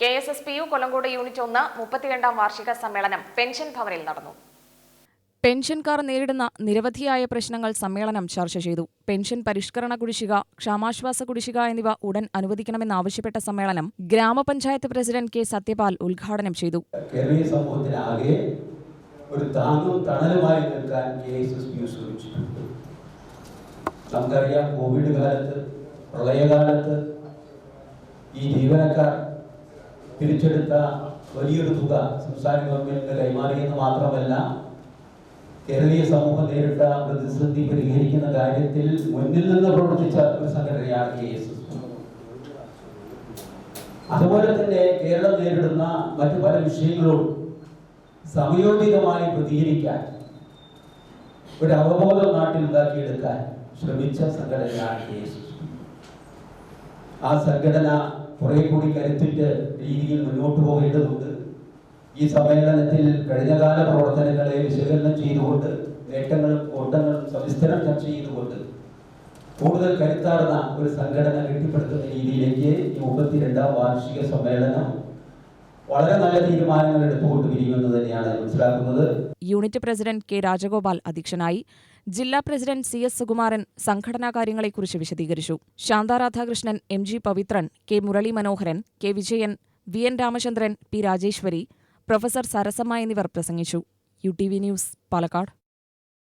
K S S P U Kollengode unit ഒന്ന് മുപ്പത്തിരണ്ടാം വാർഷിക സമ്മേളനം പെൻഷൻ ഭവനിൽ നടന്നു. പെൻഷൻകാർ നേരിടുന്ന നിരവധിയായ പ്രശ്നങ്ങൾ സമ്മേളനം ചർച്ച ചെയ്തു. പെൻഷൻ പരിഷ്കരണ കുടിശ്ശിക ക്ഷാമാശ്വാസ കുടിശ്ശിക എന്നിവ ഉടൻ അനുവദിക്കണമെന്നാവശ്യപ്പെട്ട സമ്മേളനം ഗ്രാമപഞ്ചായത്ത് പ്രസിഡന്റ് കെ സത്യപാൽ ഉദ്ഘാടനം ചെയ്തു. കേരളീയ സമൂഹത്തിനാകെ ഒരു താങ്ങും തണലുമായി നിൽക്കാൻ കെ എസ് എസ് പി ശ്രമിച്ചിട്ടുണ്ട്. നമുക്കറിയാം കോവിഡ് കാലത്ത് പ്രളയകാലത്ത് ഈ ജീവനക്കാർ പിരിച്ചെടുത്ത വലിയൊരു തുക സംസ്ഥാന ഗവൺമെന്റിന് കൈമാറിയെന്ന് മാത്രമല്ല കേരളീയ സമൂഹം നേരിട്ട പ്രതിസന്ധി പരിഹരിക്കുന്ന കാര്യത്തിൽ മുന്നിൽ നിന്ന് പ്രവർത്തിച്ച ഒരു സംഘടനയാണ് കെ എസ് അതുപോലെ തന്നെ കേരളം നേരിടുന്ന മറ്റു പല വിഷയങ്ങളും സമയോചിതമായി പ്രതികരിക്കാൻ ഒരു അവബോധം നാട്ടിൽ ഉണ്ടാക്കിയെടുക്കാൻ ശ്രമിച്ച സംഘടനയാണ് കെ എസ്. ആ സംഘടന കുറെ കൂടി കരുത്തിട്ട് രീതിയിൽ മുന്നോട്ട് പോകേണ്ടതുണ്ട്. ഈ സമ്മേളനത്തിൽ കഴിഞ്ഞകാല പ്രവർത്തനങ്ങളെ വിശകലനം ചെയ്തുകൊണ്ട് നേട്ടങ്ങളും ഓട്ടങ്ങളും സവിസ്തരം ചർച്ച ചെയ്തുകൊണ്ട് കൂടുതൽ കരുത്താർന്ന ഒരു സംഘടന കെട്ടിപ്പടുക്കുന്ന രീതിയിലേക്ക് ഈ മുപ്പത്തിരണ്ടാം വാർഷിക സമ്മേളനം വളരെ നല്ല തീരുമാനങ്ങൾ എടുത്തുകൊണ്ട് വരികയെന്ന് തന്നെയാണ് മനസ്സിലാക്കുന്നത്. യൂണിറ്റ് പ്രസിഡന്റ് കെ രാജഗോപാൽ അധ്യക്ഷനായി ജില്ലാ പ്രസിഡന്റ് സി എസ് സുകുമാരൻ സംഘടനാ കാര്യങ്ങളെക്കുറിച്ച് വിശദീകരിച്ചു. Shantha Radhakrishnan M G Pavithran K Murali Manoharan K Vijayan V N Ramachandran P Rajeshwari professor Sarasamma എന്നിവർ പ്രസംഗിച്ചു. U T V news Palakkad.